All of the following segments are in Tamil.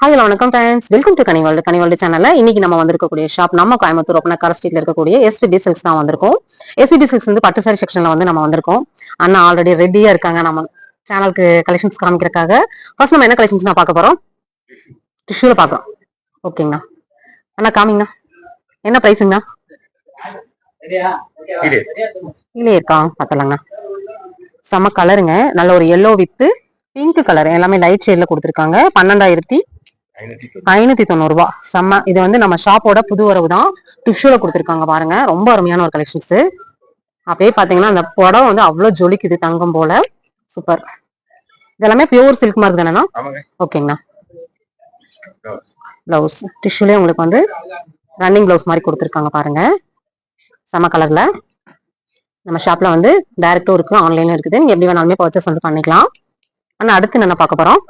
ஹாய் வணக்கம் ஃப்ரெண்ட்ஸ் வெல்கம் டு கனிவால்டு கனிவால்டு சேனல்ல இன்னைக்கு நம்ம வந்திருக்கக்கூடிய ஷாப் நம்ம கோயம்புத்தூர் ஒப்பன கர ஸ்ட்ரீட்ல இருக்கக்கூடிய எஸ்பிடி சில்க்ஸ் தான் வந்திருக்கோம். எஸ்பிடி சில்க்ஸ் வந்து பட்டு சாரி செக்ஷன்ல வந்து நம்ம வந்திருக்கோம். அண்ணா ஆல்ரெடி ரெடியா இருக்காங்க. நம்ம சேனலுக்கு கலெக்ஷன்ஸ் காமிக்கிறதுக்காக. ஃபர்ஸ்ட் நம்ம என்ன கலெக்ஷன்ஸ் நான் பார்க்க போறோம்? டிஷ்யூல பார்க்கலாம். ஓகேங்கண்ணா அண்ணா காமிங்கண்ணா என்ன ப்ரைஸுங்கண்ணா இல்லையே இருக்கா? பார்த்தலாங்கண்ணா செம கலருங்க நல்ல ஒரு எல்லோ வித்து பிங்க் கலர் எல்லாமே லைட் ஷேட்ல கொடுத்துருக்காங்க. பன்னெண்டாயிரத்தி ஐநூத்தி தொண்ணூறு. ரூபாய் செம்ம இது வந்து நம்ம ஷாப்போட புது வரவு தான் டிஷ்யூல கொடுத்துருக்காங்க பாருங்க. ரொம்ப அருமையான ஒரு கலெக்ஷன்ஸ் அப்படியே பாத்தீங்கன்னா அந்த புடவை வந்து அவ்வளவு ஜொலிக்குது தங்கம் போல. சூப்பர் இதெல்லாமே பியூர் சில்க் மார்க் தானேண்ணா? ஓகேங்கண்ணா. பிளவுஸ் டிஷ்யூலயே உங்களுக்கு வந்து ரன்னிங் பிளவுஸ் மாதிரி கொடுத்துருக்காங்க பாருங்க. செம கலர்ல நம்ம ஷாப்ல வந்து டைரக்டும் இருக்கு. ஆன்லைனும் இருக்குது. நீங்க எப்படி வேணாலுமே பர்ச்சேஸ் வந்து பண்ணிக்கலாம். ஆனா அடுத்து என்ன பார்க்க போறோம்?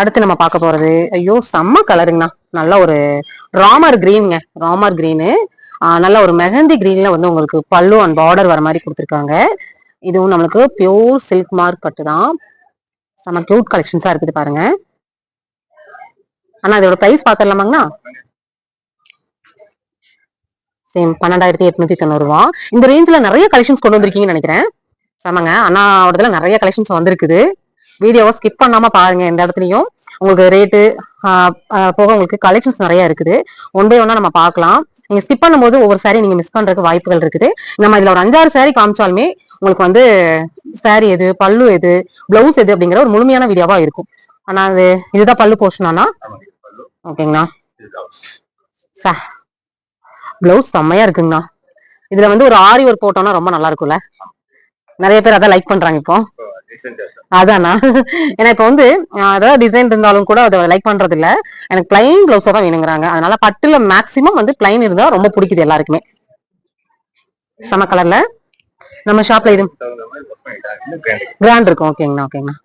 அடுத்து நம்ம பார்க்க போறது ஐயோ செம்ம கலருங்கண்ணா நல்ல ஒரு ராமர் கிரீனுங்க ராமர் கிரீனு நல்ல ஒரு மெஹந்தி கிரீன்ல வந்து உங்களுக்கு பல்லு அண்ட் பார்டர் வர மாதிரி கொடுத்துருக்காங்க. இதுவும் நம்மளுக்கு பியூர் சில்க் மார்க் கட்டு தான். செம்ம கியூட் கலெக்ஷன்ஸா இருக்குது பாருங்க. ஆனா இதோட பிரைஸ் பாத்திரலாமாங்கண்ணா சேம் பன்னெண்டாயிரத்தி எட்நூத்தி தொண்ணூறு ரூபா இந்த ரேஞ்சில் நிறைய கலெக்ஷன்ஸ் கொண்டு வந்திருக்கீங்கன்னு நினைக்கிறேன். செமங்க அண்ணாவோடதுல நிறைய கலெக்ஷன்ஸ் வந்திருக்குது. வீடியோவை ஸ்கிப் பண்ணாம பாருங்க எந்த இடத்துலயும். உங்களுக்கு ரேட்டு போக உங்களுக்கு கலெக்ஷன்ஸ் நிறைய இருக்குது. ஒன் பை ஒன்னா நம்ம பார்க்கலாம். நீங்க ஸ்கிப் பண்ணும்போது ஒவ்வொரு சாரி நீங்க மிஸ் பண்றதுக்கு வாய்ப்புகள் இருக்குது. நம்ம இதுல ஒரு அஞ்சாறு சாரி காமிச்சாலுமே உங்களுக்கு வந்து சாரி எது பல்லு எது பிளவுஸ் எது அப்படிங்கிற ஒரு முழுமையான வீடியோவா இருக்கும். ஆனா அது இதுதான் பல்லு போர்ஷனானா ஓகேங்கண்ணா பிளவுஸ் செம்மையா இருக்குங்கண்ணா. இதுல வந்து ஒரு ஆரி ஒர்க் போட்டோம்னா ரொம்ப நல்லா இருக்கும்ல. நிறைய பேர் அதான் லைக் பண்றாங்க இப்போ. அதானா? இப்போ வந்து அதாவது டிசைன் இருந்தாலும் கூட அதை லைக் பண்றது இல்ல எனக்கு பிளைன் பிளவுஸா தான் வேணுங்கிறாங்க. அதனால பட்டுல மேக்சிமம் வந்து பிளைன் இருந்தா ரொம்ப பிடிக்குது எல்லாருக்குமே. சம கலர்ல நம்ம ஷாப்ல இது கிராண்ட் இருக்கும். ஓகேங்கண்ணா ஓகேங்கண்ணா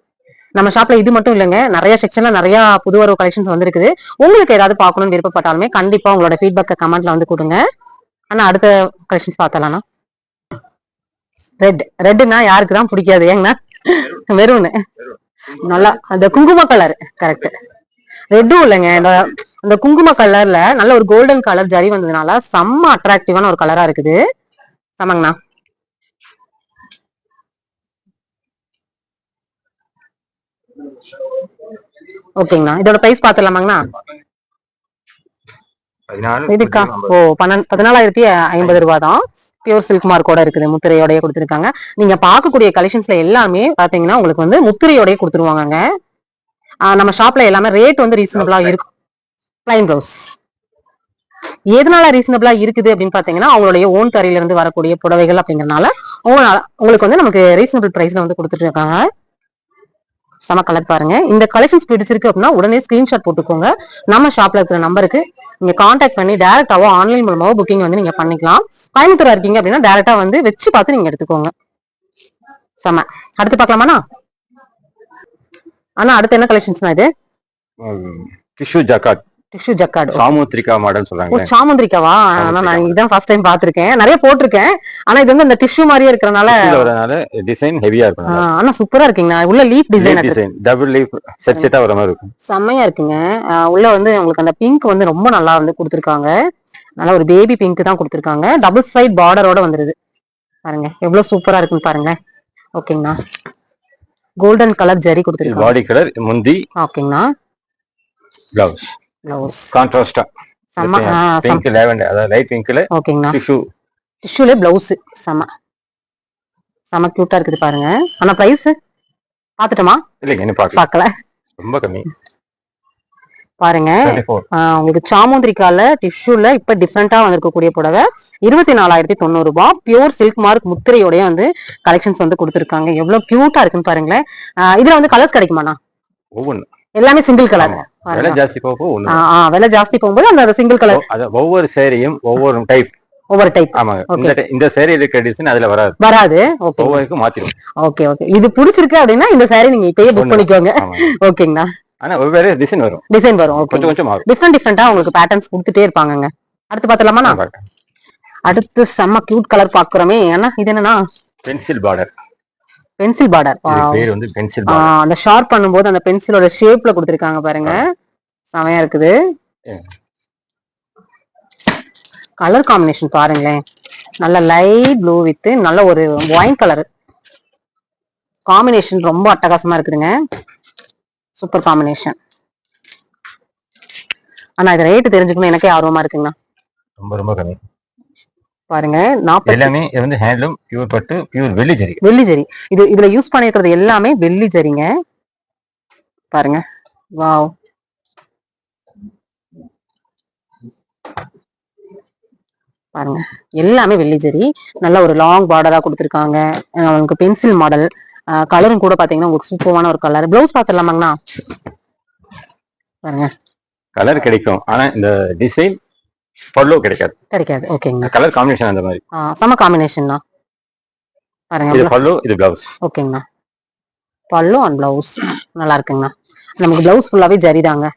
நம்ம ஷாப்ல இது மட்டும் இல்லைங்க. நிறைய செக்ஷன்ல நிறைய புது வரவு கலெக்ஷன்ஸ் வந்திருக்குது. உங்களுக்கு ஏதாவது பார்க்கணும்னு விருப்பப்பட்டாலுமே கண்டிப்பா உங்களோட ஃபீட்பேக்கை கமெண்ட்ல வந்து கொடுங்க. ஆனா அடுத்த கலெக்ஷன்ஸ் பார்த்தலாம்ண்ணா ரெட் ரெட்டுனா யாருக்கு தான் பிடிக்காது ஏங்கண்ணா? மெரூனு நல்லா அந்த குங்கும கலர் கரெக்ட் ரெட்டும் இல்லைங்க. இந்த அந்த குங்கும கலர்ல நல்ல ஒரு கோல்டன் கலர் ஜரி வந்ததுனால செம்ம அட்ராக்டிவான ஒரு கலரா இருக்குது. சமங்கண்ணா ஓகேங்கண்ணா. இதோட பிரைஸ் பாத்துலாமாங்கண்ணா இதுக்கா ஓ பதினாலாயிரத்தி ஐம்பது ரூபா தான் பியூர் சில்க் மார்க்கோட இருக்குது. முத்திரையோடய கொடுத்துருக்காங்க. நீங்க பார்க்கக்கூடிய கலெக்ஷன்ஸ்ல எல்லாமே பாத்தீங்கன்னா உங்களுக்கு வந்து முத்திரையோடய கொடுத்துருவாங்க நம்ம ஷாப்ல எல்லாமே ரேட் வந்து ரீசனபிளா இருக்கும் பிளைன் ப்ளவுஸ் எதனால ரீசனபிளா இருக்குது அப்படின்னு பாத்தீங்கன்னா அவங்களுடைய ஓன் கரையில இருந்து வரக்கூடிய புடவைகள் அப்படிங்கறதுனால உங்களுக்கு வந்து நமக்கு ரீசனபிள் பிரைஸ்ல வந்து கொடுத்துட்டு இருக்காங்க. செம கலர் பாருங்க. இந்த கலெக்ஷன்ஸ் பிடிச்சிருக்கு அப்படின்னா உடனே ஸ்கிரீன்ஷாட் போட்டுக்கோங்க. நம்ம ஷாப்ல இருக்கிற நம்பருக்கு நீங்க காண்டாக்ட் பண்ணி டேரக்டாவோ ஆன்லைன் மூலமாவோ புக்கிங் வந்து நீங்க பண்ணிக்கலாம். கோயம்புத்தூரா இருக்கீங்க அப்படின்னா டேரக்டா வந்து வச்சு பார்த்து நீங்க எடுத்துக்கோங்க. செம. அடுத்து பார்க்கலாமாண்ணா? ஆனா அடுத்து என்ன கலெக்ஷன்ஸ்னா இது? Tissue jacquard tissue jacquard Samudrika model சொல்றாங்க. சாமுந்திரிக்காவா ஆனா நான் இதான் ஃபர்ஸ்ட் டைம் பாத்திருக்கேன் நிறைய போட்டிருக்கேன். ஆனா இது வந்து அந்த டிஷ்யூ மாதிரியே இருக்கறனால வரனால டிசைன் ஹெவியா இருக்கும் ஆனா சூப்பரா இருக்கீங்க உள்ள leaf design design double leaf set செட்டா வர மாதிரி இருக்கும். செம்மையா இருக்குங்க. உள்ள வந்து உங்களுக்கு அந்த பிங்க் வந்து ரொம்ப நல்லா வந்து கொடுத்துருக்காங்க. நல்லா ஒரு பேபி பிங்க் தான் கொடுத்துருக்காங்க. டபுள் சைட் பார்டரோட வந்துருது. பாருங்க எவ்வளவு சூப்பரா இருக்குன்னு பாருங்க. ஓகேங்கண்ணா. கோல்டன் கலர் ஜரி கொடுத்துருக்காங்க. பாடி கலர் முந்தி ஓகேங்கண்ணா. பிளவுஸ் பிளவுஸ் கான்ட்ராஸ்டா செம்ம பிங்க் லேவெண்டர் அதாவது லைட் பிங்க்ல ஓகேங்கண்ணா டிஷ்யூ டிஷ்யூல பிளவுஸ் செம்ம. செம்ம கியூட்டா இருக்குது பாருங்க. ஆனா பிரைஸ் பாத்துட்டோமா இல்லைங்க என்ன பார்க்கல. பார்க்கல. ரொம்ப கம்மி. பாருங்க. உங்களுக்கு சாமுந்திரிக்கால டிஷ்யூல இப்ப டிஃப்ரெண்டா வந்திருக்கக்கூடிய புடவை. இருபத்தி நாலாயிரத்தி தொண்ணூறு ரூபாய் பியூர் சில்க் மார்க் முத்திரையோடய வந்து கலெக்ஷன்ஸ் வந்து கொடுத்துருக்காங்க. எவ்வளவு கியூட்டா இருக்குன்னு பாருங்களேன். இதுல வந்து கலர்ஸ் கிடைக்குமாண்ணா? ஒவ்வொன்று எல்லாமே சிங்கிள் கலர் விலை ஜாஸ்தி போகும் விலை ஜாஸ்தி போகும்போது அந்த சிங்கிள் கலர் ஒவ்வொரு சேரியும் ஒவ்வொரு டைப் ஒவ்வொரு டைப் ஆமாங்க. இந்த சேரி இருக்க டிசைன் அதுல வராது. வராது. ஓகே ஒவ்வொருக்கும் மாத்திரும். ஓகே ஓகே இது பிடிச்சிருக்கு அப்படின்னா இந்த சாரி நீங்க இப்பயே புக் பண்ணிக்கோங்க. ஓகேங்கண்ணா ஆனா வெவ்வேறு டிசைன் வரும். டிசைன் வரும். ஓகே கொஞ்சம் கொஞ்சம் டிஃப்ரெண்ட் டிஃப்ரெண்டா உங்களுக்கு பேட்டர்ன்ஸ் கொடுத்துட்டே இருப்பாங்கங்க. அடுத்து பார்த்தலாமா அடுத்து செம்ம கியூட் கலர் பாக்குறோமே. ஏன்னா இது என்னன்னா? பென்சில் பார்டர் பென்சில் பார்டர் பேர் வந்து பென்சில் அந்த ஷார்ப் பண்ணும்போது அந்த பென்சிலோட ஷேப்ல கொடுத்துருக்காங்க பாருங்க. செமையா இருக்குது. கலர் காம்பினேஷன் பாருங்களேன். நல்ல லைட் ப்ளூ வித் நல்ல ஒரு ஒயின் கலர் காம்பினேஷன் ரொம்ப அட்டகாசமா இருக்குதுங்க. சூப்பர் காம்பினேஷன் ஆனா இது ரேட்டு தெரிஞ்சுக்கணும் எனக்கே ஆர்வமா இருக்குங்கண்ணா. ரொம்ப ரொம்ப கம்மி. பாருங்க நாற்பது எல்லாமே இது வந்து ஹேண்ட்லூம் பியூர் பட்டு பியூர் வெள்ளி ஜரி. வெள்ளி ஜரி. இது இதுல யூஸ் பண்ணிருக்கிறது எல்லாமே வெள்ளி ஜரிங்க. பாருங்க. வாவ். பாருங்க. எல்லாமே வெள்ளி ஜரி. நல்ல ஒரு லாங் பார்டரா கொடுத்துருக்காங்க. அஹ் உங்களுக்கு பென்சில் மாடல் கலரும் கூட பாத்தீங்கன்னா உங்களுக்கு சூப்பரான ஒரு கலர் பிளவுஸ் பாத்துடலாமாங்கண்ணா பாருங்க. கலர் கிடைக்கும். ஆனா இந்த டிசைன் பல்லோ கிடைக்காது. கிடைக்காது. ஓகேங்கண்ணா கலர் காம்பினேஷன் அந்த மாதிரி. செம காம்பினேஷன் தான். பாருங்க. இது பல்லோ இது பிளவுஸ் ஓகேங்கண்ணா பல்லு அண்ட் பிளவுஸ் நல்லா இருக்குங்கண்ணா நமக்கு பிளவுஸ் ஃபுல்லாவே ஜரிதாங்க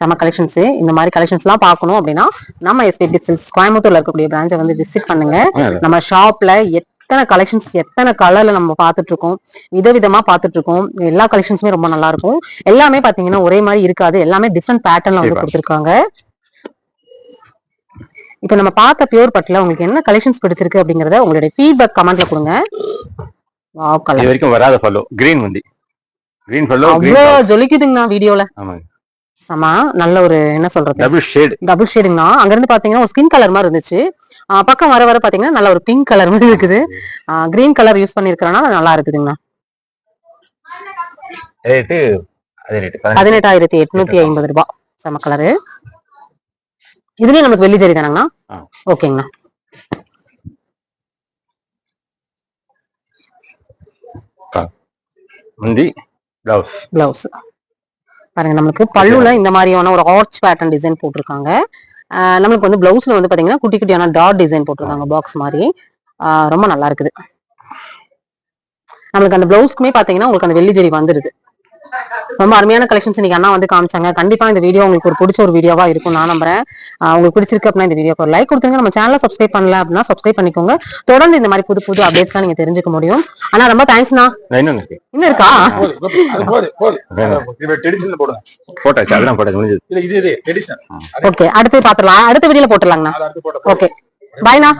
செம கலெக்ஷன்ஸ் இந்த மாதிரி கலெக்ஷன்ஸ்லாம் பார்க்கணும் அப்படின்னா நம்ம எஸ்பி டிஸ்டன்ஸ் கோயம்புத்தூர்ல இருக்கக்கூடிய பிரான்ச்சை வந்து விசிட் பண்ணுங்க. நம்ம ஷாப்ல எத்தனை கலெக்ஷன்ஸ் எத்தனை கலர்ல நம்ம பார்த்துட்டு இருக்கோம் விதவிதமா பார்த்துட்டு இருக்கோம் எல்லா கலெக்ஷன்ஸுமே ரொம்ப நல்லா இருக்கும் எல்லாமே பாத்தீங்கன்னா ஒரே மாதிரி இருக்காது எல்லாமே டிஃப்ரெண்ட் பேட்டர்ன்ல வந்து. கொடுத்துருக்காங்க. இப்போ நம்ம பார்த்த பியூர் பட்ல உங்களுக்கு என்ன கலெக்ஷன்ஸ் பிடிச்சிருக்கு அப்படிங்கறத உங்களுடைய ஃபீட்பேக் கமெண்ட்ல கொடுங்க. வாவ் இது கலர் வரைக்கும் வராத பல்லோ கிரீன் வந்து கிரீன் கிரீன் அவ்வளோ ஜொலிக்குதுங்கண்ணா வீடியோல ஆமாங்க. சமா நல்ல ஒரு என்ன சொல்றது? டபுள் ஷேட் டபுள் ஷேடுங்கண்ணா அங்க இருந்து பாத்தீங்கன்னா ஒரு ஸ்கின் கலர் மாதிரி இருந்துச்சு. பக்கம் வர வர பாத்தீங்கன்னா நல்ல ஒரு பிங்க் கலர் மாதிரி இருக்குது. கிரீன் கலர் யூஸ் பண்ணிருக்கிறனால நல்லா இருக்குதுங்கண்ணா ரேட்டு? பதினெட்டாயிரத்தி எட்நூத்தி ஐம்பது ரூபாய் செம கலரு இதுலயும் நமக்கு வெள்ளி ஜரி தானங்கண்ணா. ஓகேங்கண்ணா. முந்தி பிளவுஸ் பிளவுஸ் பாருங்க நம்மளுக்கு பல்லுல இந்த மாதிரியான ஒரு ஆர்ச் பேட்டர்ன் டிசைன் போட்டிருக்காங்க. ஆஹ் நம்மளுக்கு வந்து பிளவுஸ்ல வந்து பாத்தீங்கன்னா குட்டி குட்டியான டாட் டிசைன் போட்டிருக்காங்க பாக்ஸ் மாதிரி. ஆஹ் ரொம்ப நல்லா இருக்குது. நம்மளுக்கு அந்த பிளவுஸ்க்குமே பாத்தீங்கன்னா உங்களுக்கு அந்த வெள்ளி ஜெரி வந்துருது. ரொம்ப அருமையான கலெக்ஷன்ஸ் இன்னைக்கு அண்ணா வந்து காமிச்சாங்க. கண்டிப்பா இந்த வீடியோ உங்களுக்கு ஒரு பிடிச்ச ஒரு வீடியோவா இருக்கும் நான் நம்புறேன். உங்களுக்கு பிடிச்சிருக்கு அப்படின்னா இந்த வீடியோக்கு ஒரு லைக் கொடுத்துருங்க. நம்ம சேனலை சப்ஸ்கிரைப் பண்ணல அப்படின்னா சப்ஸ்கிரைப் பண்ணிக்கோங்க. தொடர்ந்து இந்த மாதிரி புது புது அப்டேட்ஸ்லாம் நீங்க தெரிஞ்சுக்க முடியும். ஆனா ரொம்ப தேங்க்ஸ்ண்ணா இன்னும் இருக்கா? போட்டாச்சு. அதெல்லாம் போட்டாச்சு. ஓகே அடுத்து பாத்துடலாம். அடுத்த வீடியோல போட்டுடலாங்கண்ணா. அது அடுத்து போட்ட ஓகே பாய்ண்ணா